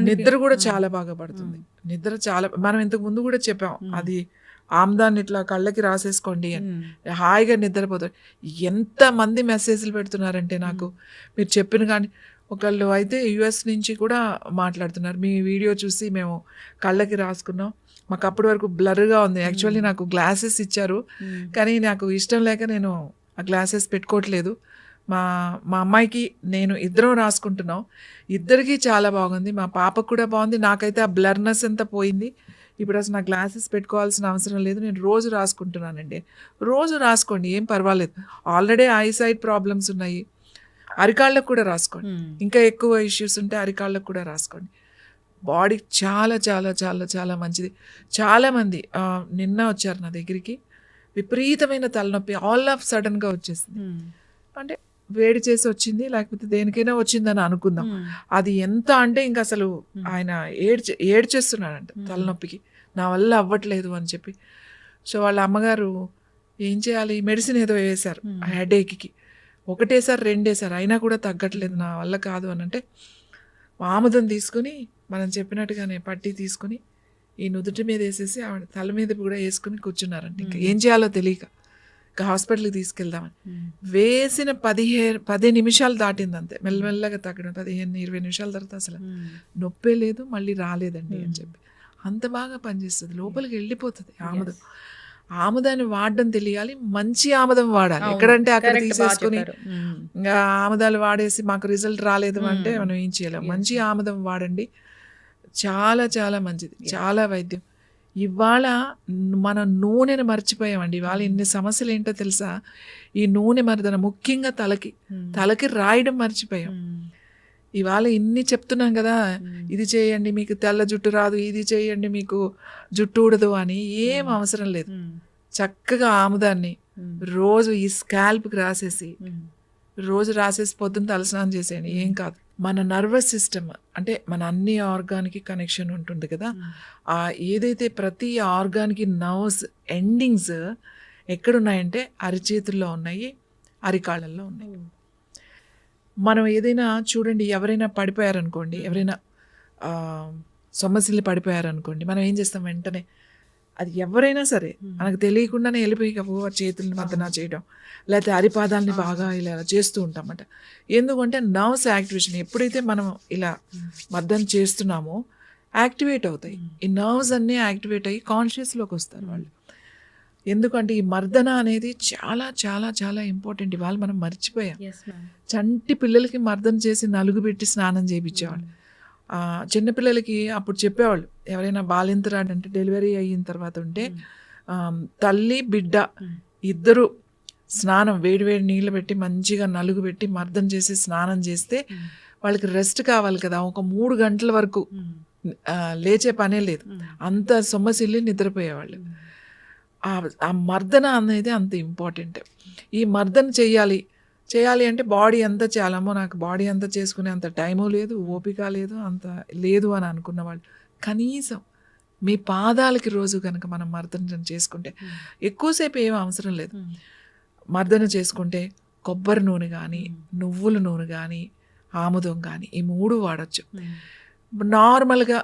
నిద్ర కూడా చాలా బాగా పడుతుంది. నిద్ర చాలా మనం ఇంతకు ముందు కూడా చెప్పాం. అది ఆమ్దాన్ని ఇట్లా కళ్ళకి రాసేసుకోండి అని. హాయిగా నిద్రపోతారు. ఎంత మంది మెసేజ్లు పెడుతున్నారంటే నాకు. మీరు చెప్పిన కానీ ఒకళ్ళు అయితే యుఎస్ నుంచి కూడా మాట్లాడుతున్నారు. మీ వీడియో చూసి మేము కళ్ళకి రాసుకున్నాం. మాకు అప్పటి వరకు బ్లర్గా ఉంది. యాక్చువల్లీ నాకు గ్లాసెస్ ఇచ్చారు. కానీ నాకు ఇష్టం లేక నేను ఆ గ్లాసెస్ పెట్టుకోవట్లేదు. మా మా అమ్మాయికి నేను ఇద్దరం రాసుకుంటున్నాం. ఇద్దరికి చాలా బాగుంది. మా పాపకు కూడా బాగుంది. నాకైతే ఆ బ్లర్నెస్ అంతా పోయింది. ఇప్పుడు అసలు నా గ్లాసెస్ పెట్టుకోవాల్సిన అవసరం లేదు. నేను రోజు రాసుకుంటున్నానండి. రోజు రాసుకోండి. ఏం పర్వాలేదు. ఆల్రెడీ ఐ సైడ్ ప్రాబ్లమ్స్ ఉన్నాయి. అరికాళ్ళకు కూడా రాసుకోండి. ఇంకా ఎక్కువ ఇష్యూస్ ఉంటే అరికాళ్ళకు కూడా రాసుకోండి. బాడీ చాలా చాలా చాలా చాలా మంచిది. చాలామంది నిన్న వచ్చారు నా దగ్గరికి. విపరీతమైన తలనొప్పి. ఆల్ ఆఫ్ సడన్గా వచ్చేసింది. అంటే వేడి చేసి వచ్చింది లేకపోతే దేనికైనా వచ్చిందని అనుకుందాం. అది ఎంత అంటే ఇంకా అసలు ఆయన ఏడ్చే ఏడ్చేస్తున్నాడంట తలనొప్పికి. నా వల్ల అవ్వట్లేదు అని చెప్పి. సో వాళ్ళ అమ్మగారు ఏం చేయాలి? మెడిసిన్ ఏదో వేశారు ఆ హెడేక్కి. ఒకటేసారి రెండేసారి అయినా కూడా తగ్గట్లేదు. నా వల్ల కాదు అని అంటే ఆముదం తీసుకుని మనం చెప్పినట్టుగానే పట్టి తీసుకుని ఈ నుదుటి మీద వేసేసి ఆవిడ తల మీద కూడా వేసుకుని కూర్చున్నారంట. ఇంకా ఏం చేయాలో తెలియక. హాస్పిటల్కి తీసుకెళ్దామని. వేసిన పదిహేను పది నిమిషాలు దాటింది అంతే మెల్లమెల్లగా తగ్గడం పదిహేను ఇరవై నిమిషాల తర్వాత అసలు నొప్పే లేదు మళ్ళీ రాలేదండి అని చెప్పి. అంత బాగా పనిచేస్తుంది. లోపలికి వెళ్ళిపోతుంది ఆముదం. ఆముదాన్ని వాడడం తెలియాలి మంచి ఆముదం వాడాలి. ఎక్కడంటే అక్కడ తీసేసుకుని ఇంకా ఆముదాలు వాడేసి మాకు రిజల్ట్ రాలేదు అంటే మనం ఏం చేయలేం. మంచి ఆముదం వాడండి. చాలా చాలా మంచిది. చాలా వైద్యం. ఇవాళ మన నూనెను మర్చిపోయామండి. ఇవాళ ఇన్ని సమస్యలు ఏంటో తెలుసా? ఈ నూనె మరిదన ముఖ్యంగా తలకి తలకి రాయడం మర్చిపోయాం. ఇవాళ ఇన్ని చెప్తున్నాం కదా ఇది చేయండి మీకు తెల్ల జుట్టు రాదు ఇది చేయండి మీకు జుట్టు ఊడదు అని ఏం అవసరం లేదు. చక్కగా ఆముదాన్ని రోజు ఈ స్కాల్ప్కి రాసేసి రోజు రాసేసి పొద్దున్న తలస్నానం చేసేయండి. ఏం కాదు. మన నర్వస్ సిస్టమ్ అంటే మన అన్ని ఆర్గాన్కి కనెక్షన్ ఉంటుంది కదా ఆ ఏదైతే ప్రతి ఆర్గాన్కి నర్వ్స్ ఎండింగ్స్ ఎక్కడున్నాయంటే అరిచేతుల్లో ఉన్నాయి అరికాళ్ళల్లో ఉన్నాయి. మనం ఏదైనా చూడండి ఎవరైనా పడిపోయారనుకోండి ఎవరైనా సొమ్మసిల్లి పడిపోయారనుకోండి మనం ఏం చేస్తాం వెంటనే అది ఎవరైనా సరే మనకు తెలియకుండానే వెళ్ళిపోయి ఓ చేతుల్ని మద్దన చేయడం లేకపోతే అరిపాదాలని బాగా ఇలా చేస్తూ ఉంటామట ఎందుకంటే నర్వ్స్ యాక్టివేషన్ ఎప్పుడైతే మనం ఇలా మద్దన చేస్తున్నామో యాక్టివేట్ అవుతాయి. ఈ నర్వ్స్ అన్నీ యాక్టివేట్ అయ్యి కాన్షియస్లోకి వస్తారు వాళ్ళు. ఎందుకంటే ఈ మర్దన అనేది చాలా చాలా చాలా ఇంపార్టెంట్. ఇవాళ మనం మర్చిపోయాం. చంటి పిల్లలకి మర్దన చేసి నలుగు పెట్టి స్నానం చేయించేవాళ్ళు. చిన్నపిల్లలకి అప్పుడు చెప్పేవాళ్ళు ఎవరైనా బాలింతరాడు అంటే డెలివరీ అయిన తర్వాత ఉంటే తల్లి బిడ్డ ఇద్దరు స్నానం వేడి వేడి నీళ్ళు పెట్టి మంచిగా నలుగు పెట్టి మర్దన చేసి స్నానం చేస్తే వాళ్ళకి రెస్ట్ కావాలి కదా ఒక మూడు గంటల వరకు లేచే పనే లేదు. అంత సొమ్మసిల్లి నిద్రపోయేవాళ్ళు. ఆ ఆ మర్దన అనేది అంత ఇంపార్టెంట్. ఈ మర్దన చెయ్యాలి చేయాలి అంటే బాడీ ఎంత చేయాలమ్మో నాకు బాడీ అంతా చేసుకునే అంత టైము లేదు ఓపిక లేదు అంత లేదు అని అనుకున్న వాళ్ళు కనీసం మీ పాదాలకి రోజు కనుక మనం మర్దన చేసుకుంటే ఎక్కువసేపు ఏం అవసరం లేదు. మర్దన చేసుకుంటే కొబ్బరి నూనె కానీ నువ్వుల నూనె కానీ ఆముదం కానీ ఈ మూడు వాడచ్చు. నార్మల్గా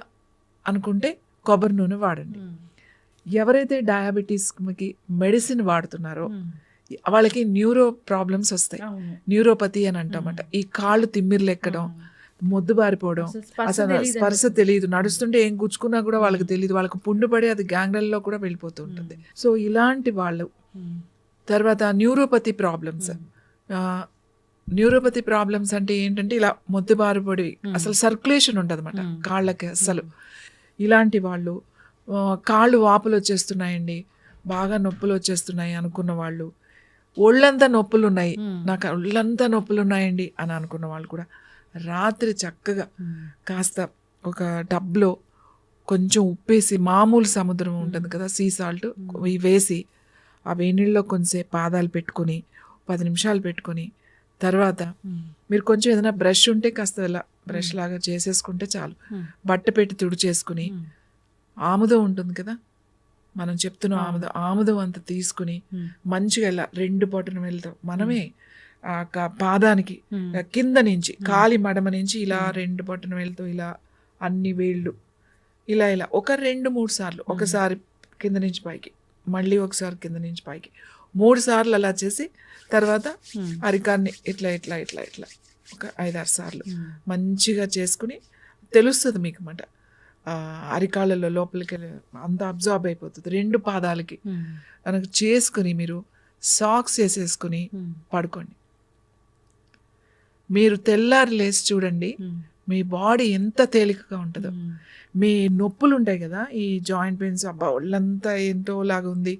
అనుకుంటే కొబ్బరి నూనె వాడండి. ఎవరైతే డయాబెటీస్కి మెడిసిన్ వాడుతున్నారో వాళ్ళకి న్యూరో ప్రాబ్లమ్స్ వస్తాయి. న్యూరోపతి అని అంటామట ఈ కాళ్ళు తిమ్మిర్లు ఎక్కడం మొద్దు బారిపోవడం అసలు స్పర్శ తెలియదు నడుస్తుంటే ఏం గుచ్చుకున్నా కూడా వాళ్ళకి తెలియదు. వాళ్ళకి పుండు పడి అది గ్యాంగ్రల్లో కూడా వెళ్ళిపోతూ ఉంటుంది. సో ఇలాంటి వాళ్ళు తర్వాత న్యూరోపతి ప్రాబ్లమ్స్ న్యూరోపతి ప్రాబ్లమ్స్ అంటే ఏంటంటే ఇలా మొద్దు బారిపడి అసలు సర్క్యులేషన్ ఉండదు అనమాట కాళ్ళకి అసలు ఇలాంటి వాళ్ళు కాళ్ళు వాపులు వచ్చేస్తున్నాయండి బాగా నొప్పులు వచ్చేస్తున్నాయి అనుకున్న వాళ్ళు ఒళ్ళంతా నొప్పులు ఉన్నాయి నాకు ఒళ్ళంతా నొప్పులు ఉన్నాయండి అని అనుకున్న వాళ్ళు కూడా. రాత్రి చక్కగా కాస్త ఒక టబ్లో కొంచెం ఉప్పేసి మామూలు సముద్రం ఉంటుంది కదా సీ సాల్ట్ ఇవి వేసి ఆ వేణిళ్ళలో కొంచెంసేపు పాదాలు పెట్టుకొని పది నిమిషాలు పెట్టుకొని తర్వాత మీరు కొంచెం ఏదైనా బ్రష్ ఉంటే కాస్త ఇలా బ్రష్ లాగా చేసేసుకుంటే చాలు. బట్ట పెట్టి తుడిచేసుకుని ఆముదం ఉంటుంది కదా మనం చెప్తున్నాం ఆముదం ఆముదం అంత తీసుకుని మంచిగా ఇలా రెండు పొట్టన వెళ్తాం మనమే ఆ పాదానికి కింద నుంచి కాలి మడమ నుంచి ఇలా రెండు పొట్టన వెళ్తూ ఇలా అన్ని వేళ్ళు ఇలా ఇలా ఒక రెండు మూడు సార్లు ఒకసారి కింద నుంచి పైకి మళ్ళీ ఒకసారి కింద నుంచి పైకి మూడు సార్లు అలా చేసి తర్వాత. అరికాన్ని ఇట్లా ఇట్లా ఇట్లా ఇట్లా ఒక ఐదారు సార్లు. మంచిగా చేసుకుని తెలుస్తుంది మీకు అన్నమాట అరికాళ్ళలో లోపలికి అంత అబ్జార్బ్ అయిపోతుంది రెండు పాదాలకి మ్మ్. కనుక చేసుకుని మీరు సాక్స్ వేసేసుకుని మ్మ్. పడుకోండి మీరు తెల్లారి లేచి చూడండి మ్మ్. మీ బాడీ ఎంత తేలికగా ఉంటుందో. మీ నొప్పులు ఉంటాయి కదా ఈ జాయింట్ పెయిన్స్ అబ్బా ఒళ్ళంతా ఏంటో లాగా ఉంది.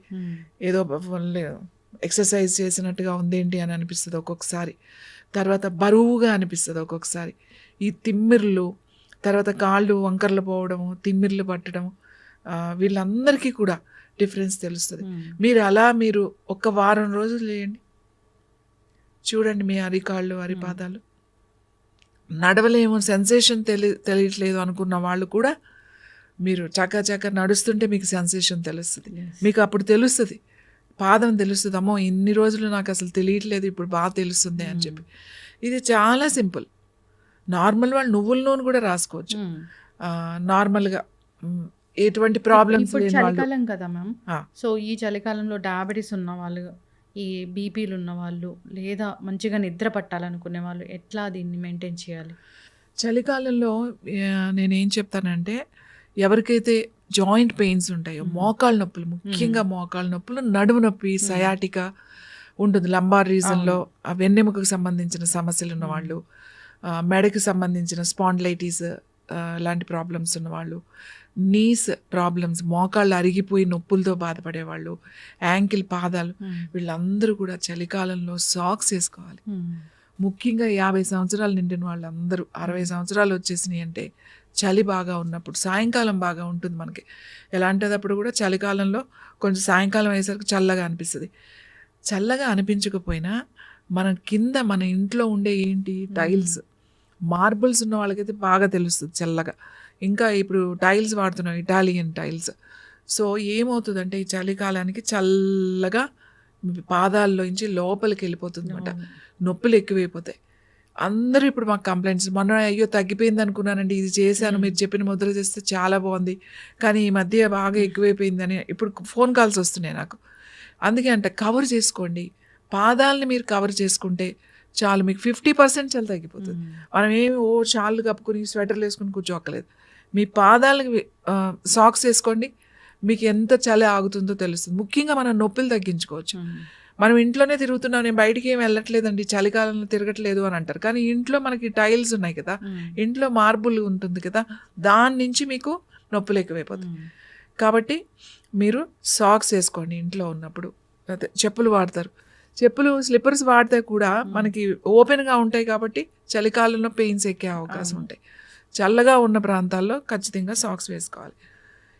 ఏదో ఎక్సర్సైజ్ చేసినట్టుగా ఉంది ఏంటి అని అనిపిస్తుంది ఒక్కొక్కసారి తర్వాత బరువుగా అనిపిస్తుంది ఒక్కొక్కసారి ఈ తిమ్మిర్లు తర్వాత కాళ్ళు వంకర్లు పోవడము తిమ్మిర్లు పట్టడము ఆ, వీళ్ళందరికీ కూడా డిఫరెన్స్ తెలుస్తుంది. మీరు అలా మీరు ఒక వారం రోజులు చేయండి. చూడండి మీ అరికాళ్ళు అరిపాదాలు. నడవలేము సెన్సేషన్ తెలి తెలియట్లేదు అనుకున్న వాళ్ళు కూడా మీరు చక్క చక్క నడుస్తుంటే మీకు సెన్సేషన్ తెలుస్తుంది. మీకు అప్పుడు తెలుస్తుంది. పాదం తెలుస్తుంది. అమ్మో ఇన్ని రోజులు నాకు అసలు తెలియట్లేదు ఇప్పుడు బాగా తెలుస్తుంది అని చెప్పి. ఇది చాలా సింపుల్. నార్మల్ వాళ్ళు నువ్వుల నూనె కూడా రాసుకోవచ్చు. నార్మల్గా ఎటువంటి ప్రాబ్లమ్స్ వాళ్ళు. చలికాలం కదా మ్యామ్. సో ఈ చలికాలంలో డయాబెటీస్ ఉన్న వాళ్ళు ఈ బీపీలు ఉన్న వాళ్ళు లేదా మంచిగా నిద్ర పట్టాలనుకునే వాళ్ళు ఎట్లా దీన్ని మెయింటైన్ చేయాలి? చలికాలంలో నేనేం చెప్తానంటే ఎవరికైతే జాయింట్ పెయిన్స్ ఉంటాయో మోకాళ్ళ నొప్పులు ముఖ్యంగా మోకాళ్ళ నొప్పులు నడుము నొప్పి సయాటిక ఉంటుంది. లంబార్ రీజన్లో వెన్నెముకకు సంబంధించిన సమస్యలు ఉన్నవాళ్ళు. ఆ, మెడకి సంబంధించిన స్పాండ్లైటిస్ లాంటి ప్రాబ్లమ్స్ ఉన్నవాళ్ళు నీస్ ప్రాబ్లమ్స్ మోకాళ్ళు అరిగిపోయి నొప్పులతో బాధపడేవాళ్ళు యాంకిల్ పాదాలు వీళ్ళందరూ కూడా చలికాలంలో సాక్స్ వేసుకోవాలి. మ్మ్. ముఖ్యంగా యాభై సంవత్సరాలు నిండిన వాళ్ళందరూ అరవై సంవత్సరాలు వచ్చేసినాయి అంటే చలి బాగా ఉన్నప్పుడు సాయంకాలం బాగా ఉంటుంది మనకి. ఎలాంటిదప్పుడు కూడా చలికాలంలో కొంచెం సాయంకాలం అయ్యేసరికి చల్లగా అనిపిస్తుంది. చల్లగా అనిపించకపోయినా మన కింద మన ఇంట్లో ఉండే ఏంటి టైల్స్ మార్బుల్స్ ఉన్న వాళ్ళకైతే బాగా తెలుస్తుంది చల్లగా. ఇంకా ఇప్పుడు టైల్స్ వాడుతున్నాం ఇటాలియన్ టైల్స్. సో ఏమవుతుందంటే ఈ చలికాలానికి చల్లగా మీ పాదాల్లోంచి లోపలికి వెళ్ళిపోతుంది అనమాట నొప్పులు ఎక్కువైపోతాయి. అందరూ ఇప్పుడు మాకు కంప్లైంట్స్ మొన్న అయ్యో తగ్గిపోయింది అనుకున్నానండి ఇది చేశాను మీరు చెప్పిన ముద్ర చేస్తే చాలా బాగుంది. కానీ ఈ మధ్య బాగా ఎక్కువైపోయిందని ఇప్పుడు ఫోన్ కాల్స్ వస్తున్నాయి నాకు. అందుకే అంటే కవర్ చేసుకోండి. పాదాలని మీరు కవర్ చేసుకుంటే చాలు మీకు ఫిఫ్టీ పర్సెంట్ చలి తగ్గిపోతుంది. మనం ఏమి ఓ షాళ్ళు కప్పుకొని స్వెటర్లు వేసుకుని కూర్చోక్కలేదు మీ పాదాలకి సాక్స్ వేసుకోండి. మీకు ఎంత చలి ఆగుతుందో తెలుస్తుంది. ముఖ్యంగా మనం నొప్పులు తగ్గించుకోవచ్చు. మనం ఇంట్లోనే తిరుగుతున్నాం నేను బయటికి ఏం వెళ్ళట్లేదండి చలికాలంలో తిరగట్లేదు అని అంటారు. కానీ ఇంట్లో మనకి టైల్స్ ఉన్నాయి కదా. ఇంట్లో మార్బుల్ ఉంటుంది కదా దాని నుంచి మీకు నొప్పులు ఎక్కువైపోతాయి. కాబట్టి మీరు సాక్స్ వేసుకోండి ఇంట్లో ఉన్నప్పుడు. అదే చెప్పులు వాడతారు. చెప్పులు స్లిప్పర్స్ వాడితే కూడా మనకి ఓపెన్గా ఉంటాయి కాబట్టి చలికాలంలో పెయిన్స్ ఎక్కే అవకాశం ఉంటాయి. చల్లగా ఉన్న ప్రాంతాల్లో ఖచ్చితంగా సాక్స్ వేసుకోవాలి.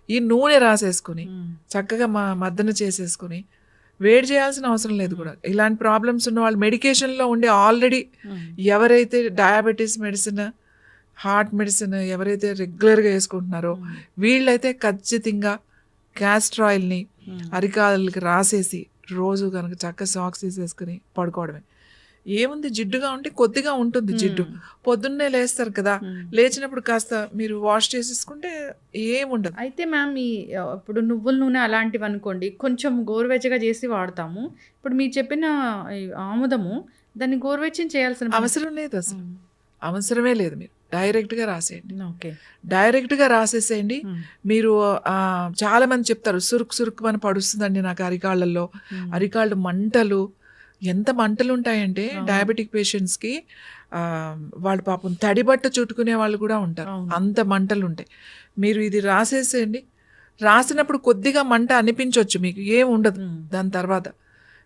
ఈ నూనె రాసేసుకుని మ్మ్. చక్కగా మా మద్దన చేసేసుకుని వేడి చేయాల్సిన అవసరం లేదు కూడా. ఇలాంటి ప్రాబ్లమ్స్ ఉన్న వాళ్ళు మెడికేషన్లో ఉండే ఆల్రెడీ. ఎవరైతే డయాబెటీస్ మెడిసిన్ హార్ట్ మెడిసిన్ ఎవరైతే రెగ్యులర్గా వేసుకుంటున్నారో వీళ్ళైతే ఖచ్చితంగా క్యాస్టర్ ఆయిల్ని మ్మ్. అరికాలకి రాసేసి రోజు కనుక చక్క సాక్స్ తీసేసుకుని పడుకోవడమే. ఏముంది? జిడ్డుగా ఉంటే కొద్దిగా ఉంటుంది జిడ్డు. పొద్దున్నే లేస్తారు కదా. లేచినప్పుడు కాస్త మీరు వాష్ చేసేసుకుంటే ఏముండదు. అయితే మ్యామ్ ఈ ఇప్పుడు నువ్వుల నూనె అలాంటివి అనుకోండి కొంచెం గోరువెచ్చగా చేసి వాడతాము. ఇప్పుడు మీరు చెప్పిన ఆముదము దాన్ని గోరువెచ్చని చేయాల్సిన అవసరం లేదు అసలు. అవసరమే లేదు మీరు. డైరెక్ట్గా రాసేయండి ఓకే డైరెక్ట్గా రాసేసేయండి. మీరు ఆ, చాలా మంది చెప్తారు సురుకు సురుకు అని పడుస్తుందండి నాకు అరికాళ్ళల్లో. అరికాళ్ళు మంటలు ఎంత మంటలు ఉంటాయంటే. డయాబెటిక్ పేషెంట్స్కి వాళ్ళు పాపం తడి బట్ట చుట్టుకునే వాళ్ళు కూడా ఉంటారు. అంత మంటలు ఉంటాయి మీరు ఇది రాసేసేయండి రాసినప్పుడు కొద్దిగా మంట అనిపించవచ్చు మీకు ఏం ఉండదు. దాని తర్వాత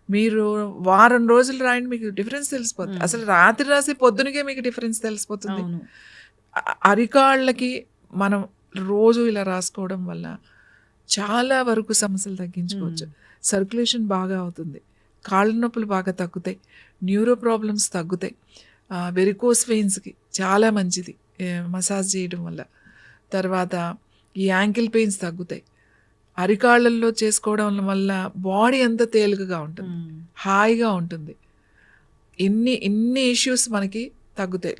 మీరు వారం రోజులు రాయండి మీకు డిఫరెన్స్ తెలిసిపోతుంది. అసలు రాత్రి రాసి పొద్దునకే మీకు డిఫరెన్స్ తెలిసిపోతుంది అరికాళ్ళకి మనం రోజు ఇలా రాసుకోవడం వల్ల చాలా వరకు సమస్యలు తగ్గించుకోవచ్చు. సర్క్యులేషన్ బాగా అవుతుంది. కాళ్ళ నొప్పులు బాగా తగ్గుతాయి. న్యూరో ప్రాబ్లమ్స్ తగ్గుతాయి. వెరికోస్ వెయిన్స్కి చాలా మంచిది. మసాజ్ చేయడం వల్ల. తర్వాత ఈ యాంకిల్ పెయిన్స్ తగ్గుతాయి. అరికాళ్ళల్లో చేసుకోవడం వల్ల బాడీ అంతా తేలికగా ఉంటుంది. హాయిగా ఉంటుంది. ఇన్ని ఇన్ని ఇష్యూస్ మనకి తగ్గుతాయి.